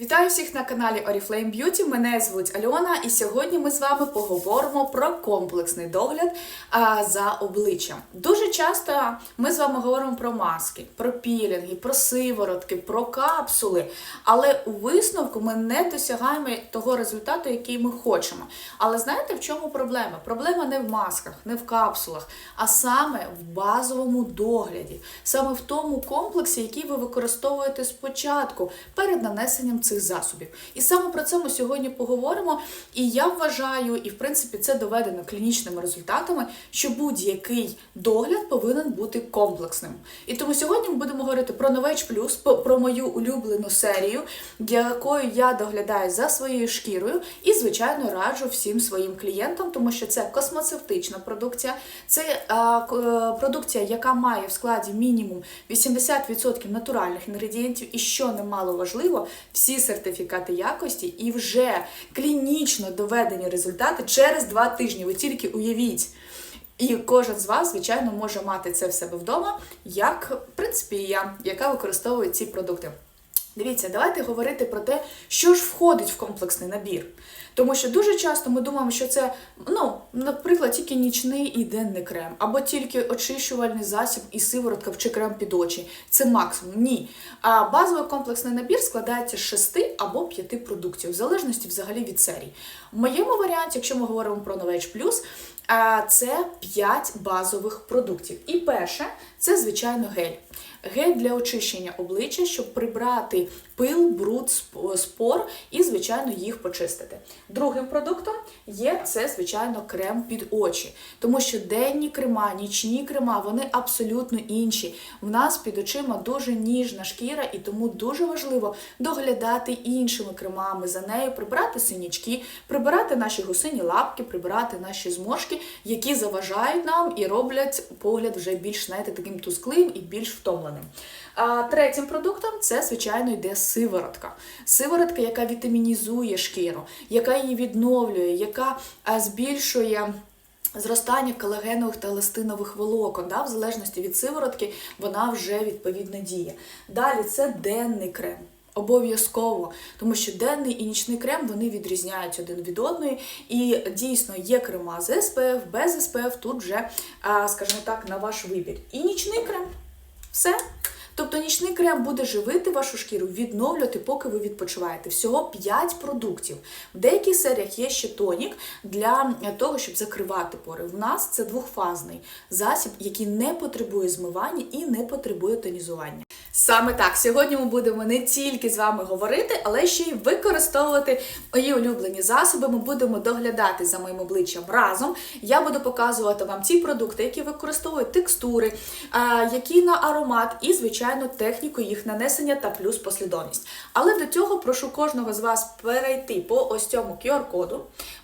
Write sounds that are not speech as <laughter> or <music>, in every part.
Вітаю всіх на каналі Oriflame Beauty. Мене звуть Альона, і сьогодні ми з вами поговоримо про комплексний догляд а, за обличчям. Дуже часто ми з вами говоримо про маски, про пілінги, про сиворотки, про капсули, але у висновку ми не досягаємо того результату, який ми хочемо. Але знаєте, в чому проблема? Проблема не в масках, не в капсулах, а саме в базовому догляді, саме в тому комплексі, який ви використовуєте спочатку перед нанесенням цих засобів. І саме про це ми сьогодні поговоримо. І я вважаю, і в принципі це доведено клінічними результатами, що будь-який догляд повинен бути комплексним. І тому сьогодні ми будемо говорити про Plus, по- про мою улюблену серію, якою я доглядаю за своєю шкірою, і звичайно раджу всім своїм клієнтам, тому що це космоцевтична продукція, це е, продукція, яка має в складі мінімум 80% натуральних інгредієнтів, і що немало важливо, всі сертифікати якості і вже клінічно доведені результати через два тижні. Ви тільки уявіть. І кожен з вас, звичайно, може мати це в себе вдома, як в принципі я, яка використовує ці продукти. Дивіться, давайте говорити про те, що ж входить в комплексний набір. Тому що дуже часто ми думаємо, що це, ну, наприклад, тільки нічний і денний крем, або тільки очищувальний засіб і сиворотка чи крем під очі. Це максимум. Ні. А базовий комплексний набір складається з 6 або 5 продуктів, в залежності взагалі від серій. В моєму варіанті, якщо ми говоримо про Novage Plus, це 5 базових продуктів. І перше це, звичайно, гель. Гель для очищення обличчя, щоб прибрати пил, бруд, спор і, звичайно, їх почистити. Другим продуктом є це, звичайно, крем під очі, тому що денні крема, нічні крема, вони абсолютно інші. В нас під очима дуже ніжна шкіра, і тому дуже важливо доглядати іншими кремами за нею, прибирати синячки, прибирати наші гусині лапки, прибирати наші зморшки, які заважають нам і роблять погляд вже більш знаєте, таким тусклим і більш втомленим. А третім продуктом це, звичайно, йде сиворотка. Сиворотка, яка вітамінізує шкіру, яка її відновлює, яка збільшує. Зростання колагенових та еластинових волокон, да, в залежності від сиворотки, вона вже відповідно діє. Далі це денний крем. Обов'язково, тому що денний і нічний крем вони відрізняються один від одної, і дійсно є крема з СПФ, без СПФ, тут вже, скажімо так, на ваш вибір. І нічний крем. Все. Тобто нічний крем буде живити вашу шкіру, відновлювати, поки ви відпочиваєте. Всього 5 продуктів. В деяких серіях є ще тонік для того, щоб закривати пори. В нас це двохфазний засіб, який не потребує змивання і не потребує тонізування. Саме так, сьогодні ми будемо не тільки з вами говорити, але ще й використовувати мої улюблені засоби. Ми будемо доглядати за моїм обличчям разом. Я буду показувати вам ті продукти, які використовують текстури, а, які на аромат і, звичайно, техніку їх нанесення та плюс послідовність. Але до цього прошу кожного з вас перейти по ось цьому QR-коду,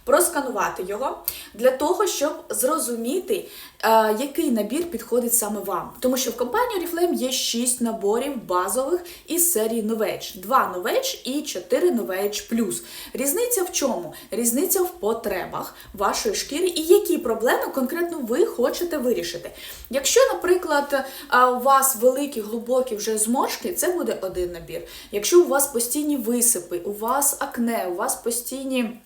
просканувати його для того, щоб зрозуміти, е, який набір підходить саме вам. Тому що в компанії Oriflame є 6 наборів базових із серії Novage. 2 Novage і 4 Novage Plus. Різниця в чому? Різниця в потребах вашої шкіри і які проблеми конкретно ви хочете вирішити. Якщо, наприклад, е, у вас великі глибокі вже зморшки, це буде один набір. Якщо у вас постійні висипи, у вас акне, у вас постійні.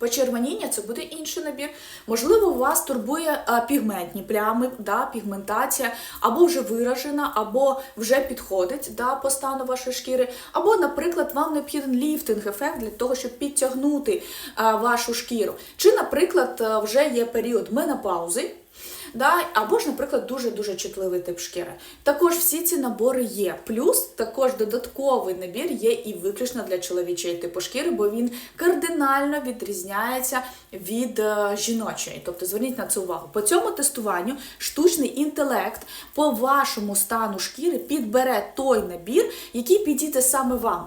Почервоніння це буде інший набір. Можливо, у вас турбує а, пігментні плями, да, пігментація, або вже виражена, або вже підходить да, по стану вашої шкіри, або, наприклад, вам необхіден ліфтинг-ефект для того, щоб підтягнути а, вашу шкіру. Чи, наприклад, вже є період менопаузи. Да, або ж, наприклад, дуже-дуже чутливий тип шкіри. Також всі ці набори є. Плюс також додатковий набір є і виключно для чоловічої типу шкіри, бо він кардинально відрізняється від е, жіночої. Тобто зверніть на це увагу. По цьому тестуванню штучний інтелект по вашому стану шкіри підбере той набір, який підійде саме вам.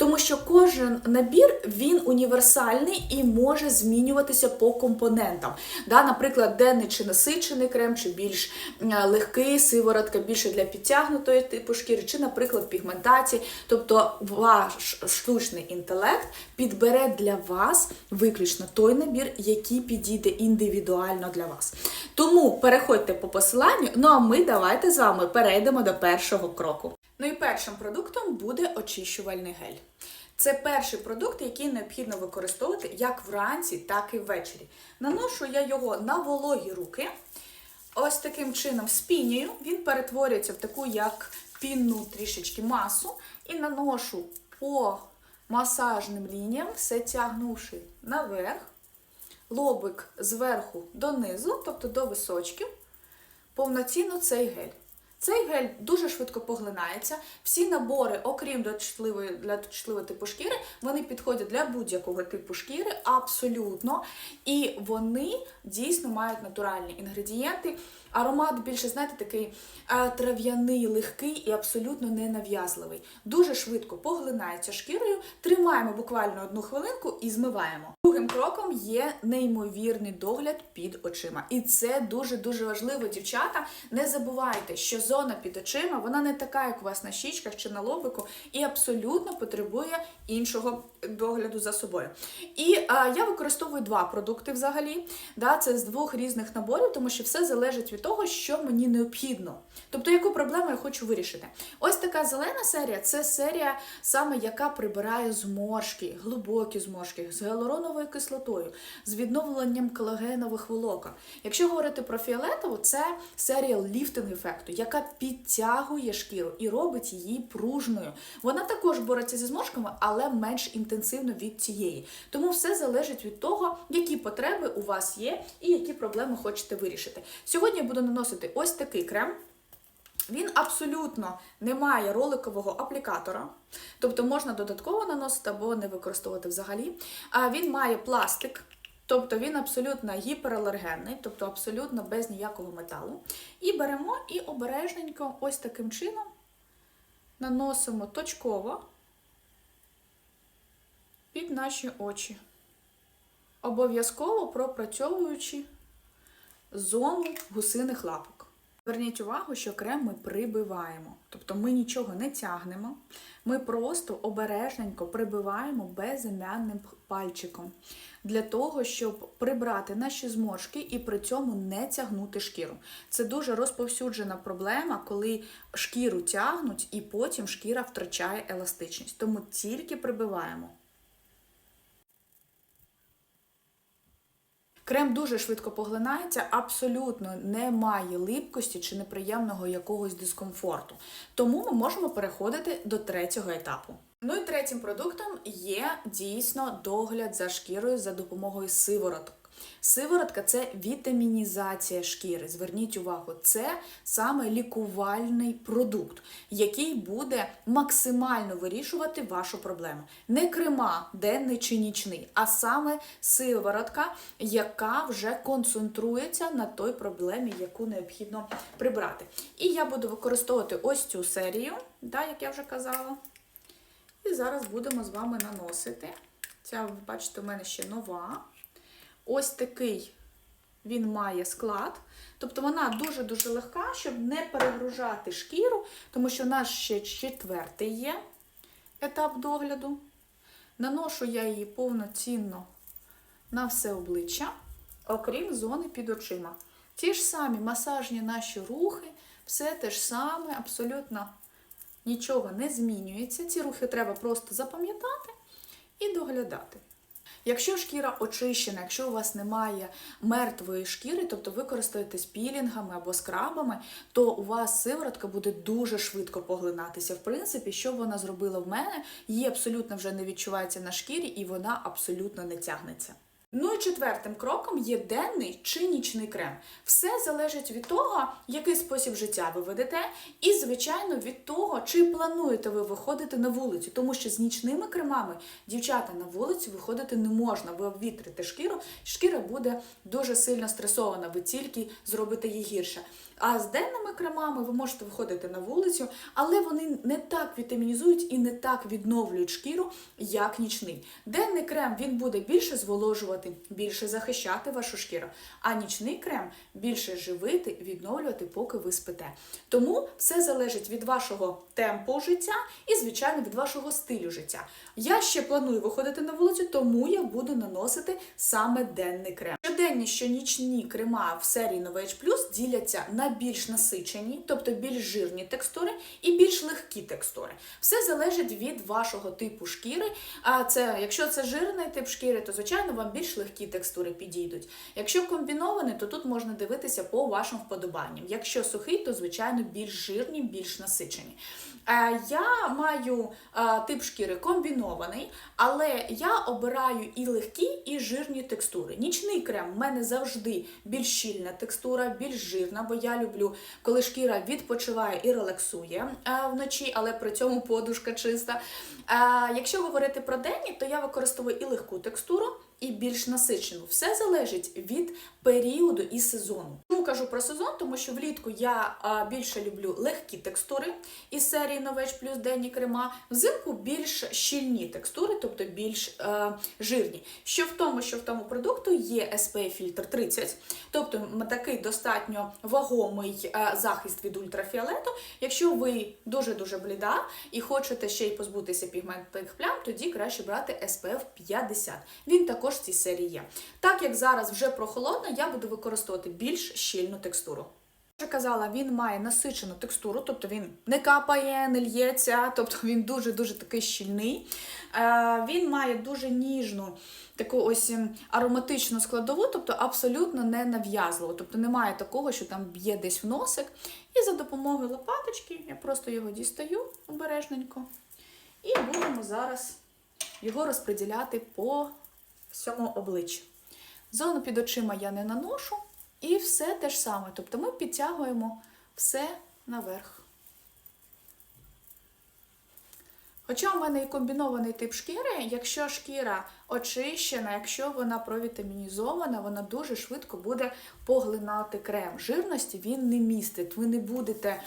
Тому що кожен набір він універсальний і може змінюватися по компонентам. Да, наприклад, денний чи насичений крем, чи більш е, легкий сиворотка, більше для підтягнутої типу шкіри, чи, наприклад, пігментації. Тобто ваш штучний інтелект підбере для вас виключно той набір, який підійде індивідуально для вас. Тому переходьте по посиланню. Ну а ми давайте з вами перейдемо до першого кроку. Ну і першим продуктом буде очищувальний гель. Це перший продукт, який необхідно використовувати як вранці, так і ввечері. Наношу я його на вологі руки. Ось таким чином спінюю, він перетворюється в таку як пінну трішечки масу, і наношу по масажним лініям, все тягнувши наверх, лобик зверху донизу, тобто до височків, повноцінно цей гель. Цей гель дуже швидко поглинається. Всі набори, окрім для чутливої, для чутливого типу шкіри, вони підходять для будь-якого типу шкіри, абсолютно. І вони дійсно мають натуральні інгредієнти. Аромат більше, знаєте, такий е, трав'яний, легкий і абсолютно ненав'язливий. Дуже швидко поглинається шкірою, тримаємо буквально одну хвилинку і змиваємо. Другим кроком є неймовірний догляд під очима. І це дуже-дуже важливо, дівчата. Не забувайте, що зона під очима вона не така, як у вас на щічках чи на лобику, і абсолютно потребує іншого догляду за собою. І а, я використовую два продукти взагалі. Да, це з двох різних наборів, тому що все залежить від того, що мені необхідно. Тобто, яку проблему я хочу вирішити. Ось така зелена серія це серія, саме яка прибирає зморшки, глибокі зморшки з гіалуроновою кислотою, з відновленням колагенових волокон. Якщо говорити про фіолетову, це серія ліфтинг ефекту, підтягує шкіру і робить її пружною. Вона також бореться зі зморшками, але менш інтенсивно від цієї. Тому все залежить від того, які потреби у вас є і які проблеми хочете вирішити. Сьогодні я буду наносити ось такий крем. Він абсолютно не має роликового аплікатора, тобто можна додатково наносити або не використовувати взагалі. Він має пластик, тобто він абсолютно гіпералергенний, тобто абсолютно без ніякого металу. І беремо і обережненько ось таким чином наносимо точково під наші очі, обов'язково пропрацьовуючи зону гусиних лапок. Зверніть увагу, що крем ми прибиваємо, тобто ми нічого не тягнемо, ми просто обережненько прибиваємо безім'янним пальчиком для того, щоб прибрати наші зморшки і при цьому не тягнути шкіру. Це дуже розповсюджена проблема, коли шкіру тягнуть і потім шкіра втрачає еластичність. Тому тільки прибиваємо. Крем дуже швидко поглинається, абсолютно немає липкості чи неприємного якогось дискомфорту. Тому ми можемо переходити до третього етапу. Ну і третім продуктом є дійсно догляд за шкірою за допомогою сивороток. Сиворотка це вітамінізація шкіри. Зверніть увагу, це саме лікувальний продукт, який буде максимально вирішувати вашу проблему. Не крема, денний чи нічний, а саме сиворотка, яка вже концентрується на той проблемі, яку необхідно прибрати. І я буду використовувати ось цю серію, да, як я вже казала. І зараз будемо з вами наносити. Ця, ви бачите, у мене ще нова. Ось такий він має склад. Тобто вона дуже-дуже легка, щоб не перегружати шкіру, тому що у нас ще четвертий є етап догляду. Наношу я її повноцінно на все обличчя, окрім зони під очима. Ті ж самі масажні наші рухи, все те ж саме, абсолютно нічого не змінюється. Ці рухи треба просто запам'ятати і доглядати. Якщо шкіра очищена, якщо у вас немає мертвої шкіри, тобто ви користуєтесь пілінгами або скрабами, то у вас сиворотка буде дуже швидко поглинатися. В принципі, що вона зробила в мене, її абсолютно вже не відчувається на шкірі і вона абсолютно не тягнеться. Ну і четвертим кроком є денний чи нічний крем. Все залежить від того, який спосіб життя ви ведете, і, звичайно, від того, чи плануєте ви виходити на вулицю, тому що з нічними кремами дівчата на вулицю виходити не можна. Ви обвітрите шкіру, шкіра буде дуже сильно стресована, ви тільки зробите її гірше. А з денними кремами ви можете виходити на вулицю, але вони не так вітамінізують і не так відновлюють шкіру, як нічний. Денний крем він буде більше зволожувати, більше захищати вашу шкіру, а нічний крем більше живити, відновлювати, поки ви спите. Тому все залежить від вашого темпу життя і, звичайно, від вашого стилю життя. Я ще планую виходити на вулицю, тому я буду наносити саме денний крем. Щоденні, що нічні крема в серії Novage Plus діляться на більш насичені, тобто більш жирні текстури, і більш легкі текстури. Все залежить від вашого типу шкіри. А це, якщо це жирний тип шкіри, то звичайно вам більш легкі текстури підійдуть. Якщо комбінований, то тут можна дивитися по вашим вподобанням. Якщо сухий, то звичайно більш жирні, більш насичені. Е, Я маю е, тип шкіри комбінований, але я обираю і легкі, і жирні текстури. Нічний крем в мене завжди більш щільна текстура, більш жирна, бо я люблю, коли шкіра відпочиває і релаксує е, вночі, але при цьому подушка чиста. Якщо говорити про денні, то я використовую і легку текстуру. І більш насичену. Все залежить від періоду і сезону. Чому кажу про сезон? Тому що влітку я більше люблю легкі текстури із серії Новеч плюс денні крема. Взимку більш щільні текстури, тобто більш е, жирні. Що в тому, що в тому продукту є SPF фільтр 30, тобто такий достатньо вагомий е, захист від ультрафіолету. Якщо ви дуже-дуже бліда і хочете ще й позбутися пігментних плям, тоді краще брати SPF 50. Він також в цій серії є. Так як зараз вже прохолодно, я буду використовувати більш щільну текстуру. Я вже казала, він має насичену текстуру, тобто він не капає, не л'ється, тобто <laughs> він дуже-дуже такий щільний. Е, він має дуже ніжну таку ось ем, ароматичну складову, тобто абсолютно не нав'язливо. Тобто немає такого, що там б'є десь в носик. І за допомогою лопаточки я просто його дістаю обережненько. І будемо зараз його розподіляти по всьому обличчі. Зону під очима я не наношу, і все те ж саме. Тобто ми підтягуємо все наверх. Хоча у мене і комбінований тип шкіри, якщо шкіра очищена, якщо вона провітамінізована, вона дуже швидко буде поглинати крем. Жирності він не містить. Ви не будете,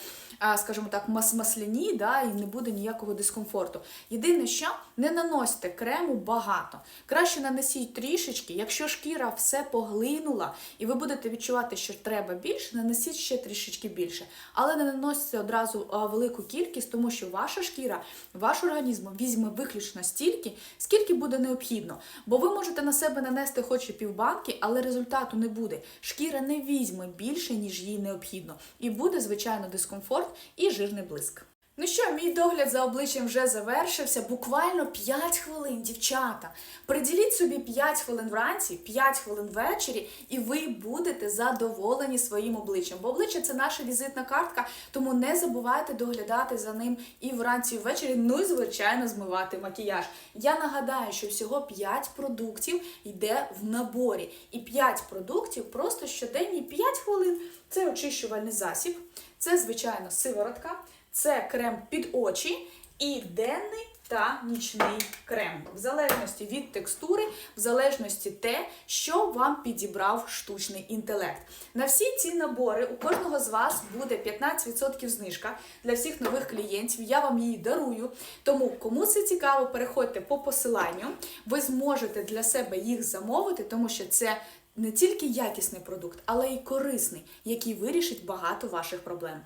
скажімо так, мас-масляні, да, і не буде ніякого дискомфорту. Єдине, що не наносьте крему багато. Краще нанесіть трішечки, якщо шкіра все поглинула, і ви будете відчувати, що треба більше, нанесіть ще трішечки більше. Але не наносьте одразу велику кількість, тому що ваша шкіра, ваш організм візьме виключно стільки, скільки буде необхідно. Бо ви можете на себе нанести хоч і півбанки, але результату не буде. Шкіра не візьме більше, ніж їй необхідно. І буде, звичайно, дискомфорт і жирний блиск. Ну що, мій догляд за обличчям вже завершився. Буквально 5 хвилин, дівчата. Приділіть собі 5 хвилин вранці, 5 хвилин ввечері, і ви будете задоволені своїм обличчям. Бо обличчя це наша візитна картка, тому не забувайте доглядати за ним і вранці, і ввечері. Ну і звичайно змивати макіяж. Я нагадаю, що всього 5 продуктів йде в наборі, і 5 продуктів просто щоденні 5 хвилин. Це очищувальний засіб, це звичайно сиворотка. Це крем під очі і денний та нічний крем, в залежності від текстури, в залежності те, що вам підібрав штучний інтелект. На всі ці набори у кожного з вас буде 15% знижка для всіх нових клієнтів. Я вам її дарую. Тому, кому це цікаво, переходьте по посиланню. Ви зможете для себе їх замовити, тому що це не тільки якісний продукт, але й корисний, який вирішить багато ваших проблем.